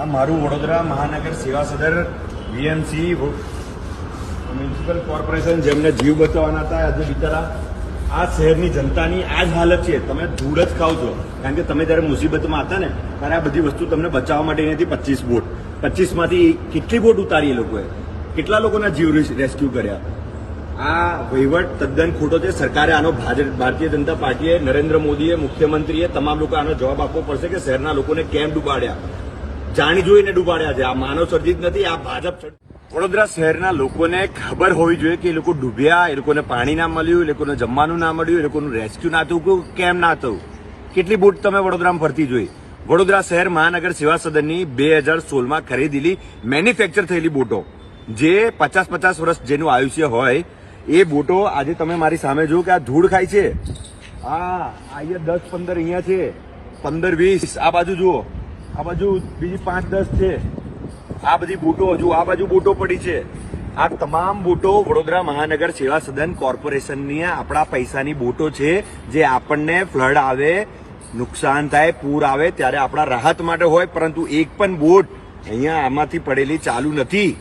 આ મારું વડોદરા મહાનગર સેવા સદર, વીએમસી મ્યુનિસિપલ કોર્પોરેશન, જેમને જીવ બચાવવાના હતા, આજે બિચારા આ શહેરની જનતાની આ જ હાલત છે. તમે ધૂળ જ ખાવ છો. કારણ કે તમે જ્યારે મુસીબતમાં હતા ને, ત્યારે આ બધી વસ્તુ તમને બચાવવા માટે નથી પચીસ બોટ, પચીસમાંથી કેટલી બોટ ઉતારી એ લોકોએ? કેટલા લોકોના જીવ રેસ્ક્યુ કર્યા? આ વહીવટ તદ્દન ખોટો છે. સરકારે આનો ભારતીય જનતા પાર્ટીએ, નરેન્દ્ર મોદીએ, મુખ્યમંત્રીએ તમામ લોકો આનો જવાબ આપવો પડશે કે શહેરના લોકોને કેમ ડૂબાડ્યા? જાણી જોઈને ડૂબાડ્યા છે. આ માનવ સર્જિત નથી, આ ભાજપ. વડોદરા શહેરના લોકોને ખબર હોવી જોઈએ કે એ લોકો ડૂબ્યા, એ લોકોને પાણી ના મળ્યું, એ લોકોને જમવાનું ના મળ્યું, એ લોકોનું રેસ્ક્યુ ના થયું કેમ ના થયું? કેટલી બોટ તમે વડોદરામાં ફરતી જોઈ? વડોદરા શહેર મહાનગર સેવા સદનની બે હજાર સોળમાં ખરીદેલી મેન્યુફેક્ચર થયેલી બોટો. જે પચાસ પચાસ વર્ષ જેનું આયુષ્ય હોય, એ બોટો આજે તમે મારી સામે જુઓ કે આ ધૂળ ખાય છે. આ અહીંયા દસ પંદર અહીંયા છે. પંદર વીસ, આ બાજુ જુઓ. આ બાજુ બીજી પાંચ દસ છે. આ બધી બોટો હજુ આ બાજુ બોટો પડી છે. આ તમામ બોટો વડોદરા મહાનગર સેવા સદન કોર્પોરેશનની આપણા પૈસાની બોટો છે. જે આપણને ફ્લડ આવે, નુકસાન થાય, પૂર આવે ત્યારે આપણા રાહત માટે હોય, પરંતુ એક પણ બોટ અહીંયા આમાંથી પડેલી ચાલુ નથી.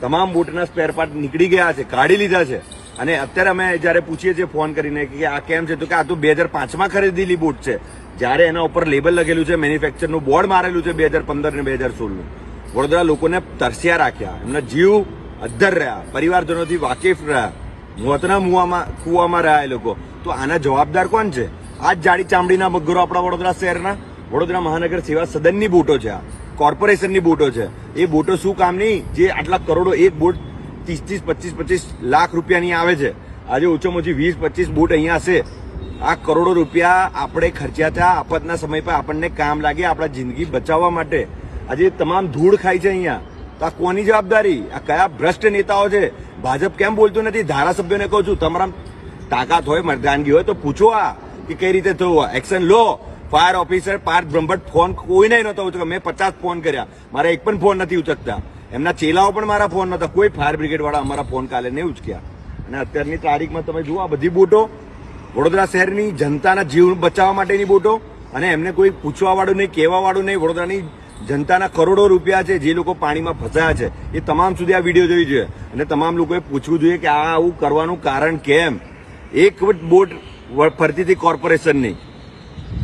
તમામ બોટના સ્પેર પાર્ટ નીકળી ગયા છે, કાઢી લીધા છે. અને અત્યારે અમે જ્યારે પૂછીએ છીએ ફોન કરીને કે આ કેમ છે, તો કે આ તો બે હજાર પાંચમાં ખરીદેલી બૂટ છે. જ્યારે એના ઉપર લેબલ લગેલું છે મેન્યુફેક્ચરનું બોર્ડ મારેલું છે બે હજાર પંદર ને બે હજાર સોળનું. વડોદરા લોકોને તરસ્યા રાખ્યા. એમના જીવ અદ્ધર રહ્યા. પરિવારજનોથી વાકેફ રહ્યા. મોતના મુવામાં, કુવામાં રહ્યા એ લોકો. તો આના જવાબદાર કોણ છે? આ જ જાડી ચામડીના મગરો આપણા વડોદરા શહેરના. વડોદરા મહાનગર સેવા સદનની બોટો છે આ. કોર્પોરેશનની બોટો છે. એ બોટો શું કામની? જે આટલા કરોડો એક બોટ ત્રીસ ત્રીસ, પચીસ પચીસ લાખ રૂપિયાની આવે છે. આજે ઓછામાં ઓછી વીસ, પચીસ બૂટ અહીંયા હશે. આ કરોડો રૂપિયા આપણે ખર્ચ્યા હતા આફતના સમય પર આપણને કામ લાગે આપણા જિંદગી બચાવવા માટે. આજે તમામ ધૂળ ખાય છે અહીંયા. તો આ કોની જવાબદારી? આ કયા ભ્રષ્ટ નેતાઓ છે? ભાજપ કેમ બોલતું નથી? ધારાસભ્યોને કહું છું, તમારા તાકાત હોય મરદાનગી હોય, તો પૂછો આ કે કઈ રીતે થયું એક્શન લો. Fire officer Parth Brahmbhatt phone કોઈને નહોતો ઉચક્યો. મેં પચાસ ફોન કર્યા. મારા એક પણ ફોન નથી ઉચકતા. એમના ચેલાઓ પણ મારા ફોન નતા. કોઈ ફાયર બ્રિગેડ વાળા અમારા ફોન કાલે નહીં ઉચક્યા અને અત્યારની તારીખમાં તમે જુઓ આ બધી બોટો, વડોદરા શહેરની જનતાના જીવ બચાવવા માટેની બોટો અને એમને કોઈ પૂછવા વાળું નહીં કહેવા વાળું નહીં, વડોદરાની જનતાના કરોડો રૂપિયા છે જે લોકો પાણીમાં ફસાયા છે. એ તમામ સુધી આ વીડિયો જોઈ જોઈએ. અને તમામ લોકોએ પૂછવું જોઈએ કે આ આવું કરવાનું કારણ કેમ? એક બોટ ફરતી હતી કોર્પોરેશનની.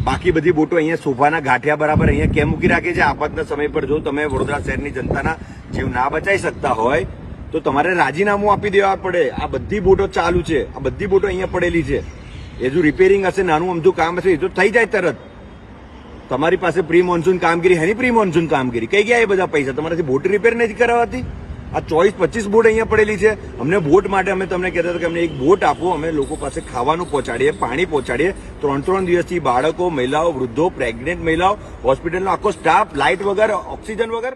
બાકી બધી બોટો અહીંયા સોફાના ગાંઠિયા બરાબર અહીંયા કેમ મૂકી રાખી છે? આપાતના સમય પર જો તમે વડોદરા શહેરની જનતાના જીવ ના બચાવી શકતા હોય, તો તમારે રાજીનામું આપી દેવા પડે. આ બધી બોટો ચાલુ છે. આ બધી બોટો અહીંયા પડેલી છે. એ જો રિપેરિંગ હશે, નાનું અમથું કામ હશે, એ તો થઈ જાય તરત. તમારી પાસે પ્રી મોન્સૂન કામગીરી હેની પ્રી મોન્સૂન કામગીરી. કઈ ગયા એ બધા પૈસા? તમારાથી બોટ રિપેર નથી કરાવતી? આ ચોવીસ પચીસ બોટ અહીંયા પડેલી છે. અમને બોટ માટે અમે તમને કહેતા હતા કે અમને એક બોટ આપો, અમે લોકો પાસે ખાવાનું પહોંચાડીએ, પાણી પહોંચાડીએ. ત્રણ ત્રણ દિવસથી બાળકો, મહિલાઓ, વૃદ્ધો પ્રેગ્નેન્ટ મહિલાઓ હોસ્પિટલનો આખો સ્ટાફ લાઇટ વગર ઓક્સિજન વગર